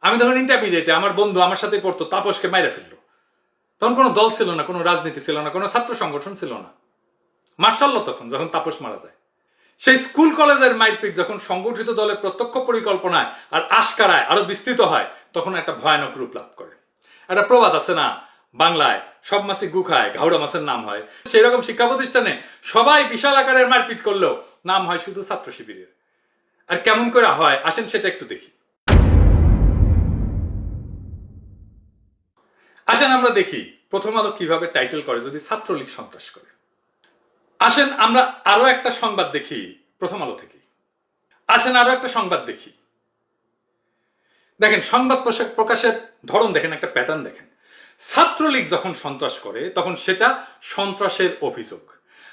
আমি তখন ইন্টারমিডিয়েটে আমার বন্ধু আমার সাথে পড়তো, তাপসকে মাইরা ফেলল। তখন কোনো দল ছিল না, কোনো রাজনীতি ছিল না, কোনো ছাত্র সংগঠন ছিল না। মার্শাল্ল তখন, যখন তাপস মারা যায়। সেই স্কুল কলেজের মাইরপিট যখন সংগঠিত দলের প্রত্যক্ষ পরিকল্পনায় আর আশকারায় আরও বিস্তৃত হয়, তখন একটা ভয়ানক রূপ লাভ করে। একটা প্রবাদ আছে না, বাংলায় সব মাছই গু খায়, ঘাউড়া মাছের নাম হয়। সেই রকম শিক্ষা প্রতিষ্ঠানে সবাই বিশাল আকারের মারপিট করলেও নাম হয় শুধু ছাত্র শিবিরের। আর কেমন করে হয়, আসেন সেটা একটু দেখি। আসেন, আমরা দেখি প্রথম আলো কীভাবে টাইটেল করে যদি ছাত্রলীগ সন্ত্রাস করে। আসেন, আমরা আরও একটা সংবাদ দেখি প্রথম আলো থেকে। আসেন, আরও একটা সংবাদ দেখি। দেখেন, সংবাদ প্রকাশের ধরন দেখেন, একটা প্যাটার্ন দেখেন। ছাত্রলীগ যখন সন্ত্রাস করে, তখন সেটা সন্ত্রাসের অভিযোগ।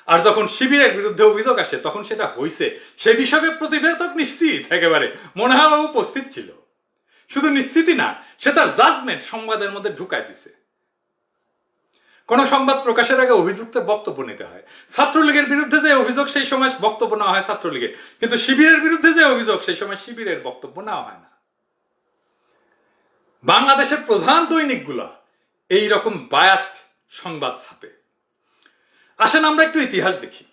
আর যখন শিবিরের বিরুদ্ধে অভিযোগ আসে, তখন সেটা হইছে। সে বিষয়ে প্রতিবেদক নিশ্চিত, একেবারে। মনে হয় উপস্থিত ছিল। শুধু নিশ্চিতই না, সে তার জাজমেন্ট সংবাদের মধ্যে ঢুকায় দিছে। কোন সংবাদ প্রকাশের আগে অভিযুক্তের বক্তব্য নিতে হয়। ছাত্রলীগের বিরুদ্ধে যে অভিযোগ, সেই সময় বক্তব্য নেওয়া হয় ছাত্রলীগের। কিন্তু শিবিরের বিরুদ্ধে যে অভিযোগ, সেই সময় শিবিরের বক্তব্য নেওয়া হয় না। বাংলাদেশের প্রধান দৈনিকগুলা এই রকম বায়াস্ট সংবাদ ছাপে। আসেন আমরা একটু ইতিহাস দেখি।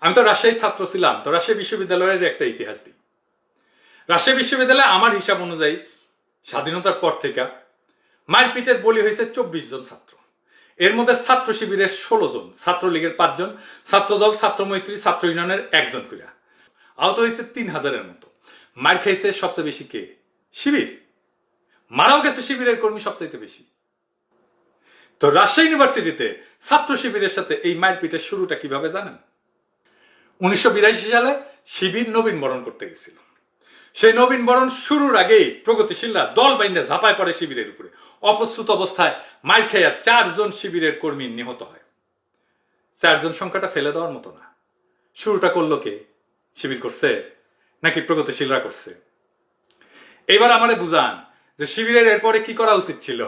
আমি তো রাজশাহীর ছাত্র ছিলাম, তো রাজশাহী বিশ্ববিদ্যালয়ের একটা ইতিহাস দিই। রাজশাহী বিশ্ববিদ্যালয়ে আমার হিসাব অনুযায়ী স্বাধীনতার পর থেকে মারপিটের বলি হয়েছে চব্বিশ জন ছাত্র। এর মধ্যে ছাত্র শিবিরের ষোলো জন, ছাত্রলীগের পাঁচজন ছাত্রদল, ছাত্র মৈত্রী, ছাত্র ইউনিয়নের একজন কইরা। আহত হয়েছে তিন হাজারের মতো। মার খাইছে সবচেয়ে বেশি কে? শিবির। মারাও গেছে শিবিরের কর্মী সবচেয়ে বেশি। তো রাজশাহী ইউনিভার্সিটিতে ছাত্র শিবিরের সাথে এই মারপিটের শুরুটা কীভাবে জানেন? উনিশশো বিরাশি সালে শিবির নবীন বরণ করতে গেছিল। সেই নবীন বরণ শুরুর আগেই প্রগতিশীলরা দল বাইন্দে ঝাঁপায় পড়ে শিবিরের উপরে। অপ্রস্তুত অবস্থায় মার খেয়া চারজন শিবিরের কর্মী নিহত হয়। চারজন সংখ্যাটা ফেলে দেওয়ার মতো না। শুরুটা করল কে? শিবির করছে নাকি প্রগতিশীলরা করছে? এবার আমারে বুঝান যে শিবিরের এরপরে কি করা উচিত ছিল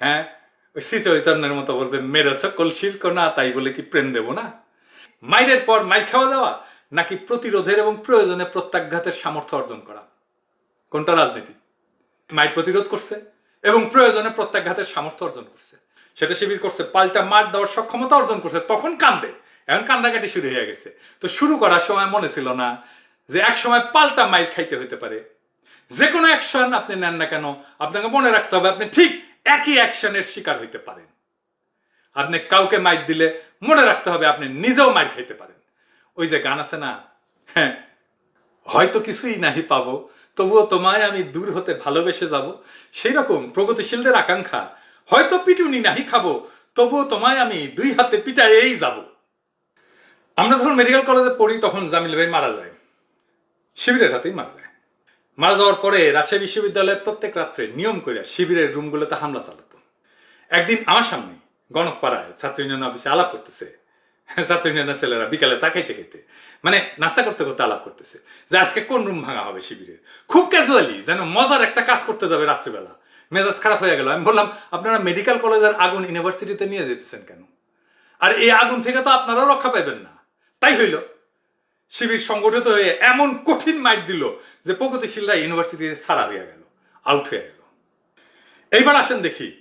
হ্যাঁ? ওই শ্রী চৈতন্যের মতো বলবে, মেরে সকল শির্ক না তাই বলে কি প্রেম দেব না? মাইরের পর মাইর খাওয়া দেওয়া, নাকি প্রতিরোধের এবং প্রয়োজনে প্রত্যাঘাতের সামর্থ্য অর্জন করা? কোনটা রাজনীতি? মাইর প্রতিরোধ করছে এবং প্রয়োজনে প্রত্যাঘাতের সামর্থ্য অর্জন করছে। সেটা শিবির করছে, পাল্টা মার দেওয়ার সক্ষমতা অর্জন করছে, তখন কান্দে। এখন কান্দাকাটি শুরু হয়ে গেছে। তো শুরু করার সময় মনে ছিল না যে এক সময় পাল্টা মাইর খাইতে হতে পারে। যে কোনো অ্যাকশন আপনি নেন না কেন, আপনাকে মনে রাখতে হবে আপনি ঠিক একই অ্যাকশনের শিকার হইতে পারেন। আপনি কাউকে মাইর দিলে মনে রাখতে হবে আপনি নিজেও মাইর খাইতে পারেন। ওই যে গান আছে না হ্যাঁ হয়তো কিছুই নাহি পাবো, তবুও তোমায় আমি দূর হতে ভালোবেসে যাব। সেই রকম প্রগতিশীলদের আকাঙ্ক্ষা, হয়তো পিটুনি নাহি খাব, তবুও তোমায় আমি দুই হাতে পিটাইয়েই যাব। আমরা যখন মেডিকেল কলেজে পড়ি, তখন জামিল ভাই মারা যায়। শিবিরের হাতেই মারা যায়। মারা যাওয়ার পরে রাজশাহী বিশ্ববিদ্যালয়ের প্রত্যেক রাত্রে নিয়ম করে শিবিরের রুমগুলোতে হামলা চালাতো। একদিন আমার সামনে গণকপাড়ায় ছাত্র ইউনিয়ন অফিসে আলাপ করতেছে। ছাত্র ইউনিয়নের ছেলেরা বিকালে চা খাইতে খাইতে মানে নাস্তা করতে করতে আলাপ করতেছে যে আজকে কোন রুম ভাঙা হবে শিবিরের? খুব ক্যাজুয়ালি যেন মজার একটা কাজ করতে যাবে রাত্রিবেলা। মেজাজ খারাপ হয়ে গেল। আমি বললাম, আপনারা মেডিকেল কলেজের আগুন ইউনিভার্সিটিতে নিয়ে যেতেছেন কেন? আর এই আগুন থেকে তো আপনারাও রক্ষা পাইবেন না। তাই হইল, শিবির সংগঠিত হয়ে এমন কঠিন মাইট দিল যে প্রগতিশীলরা ইউনিভার্সিটি ছাড়া হয়ে গেল আউট হয়ে গেল। এইবার আসেন দেখি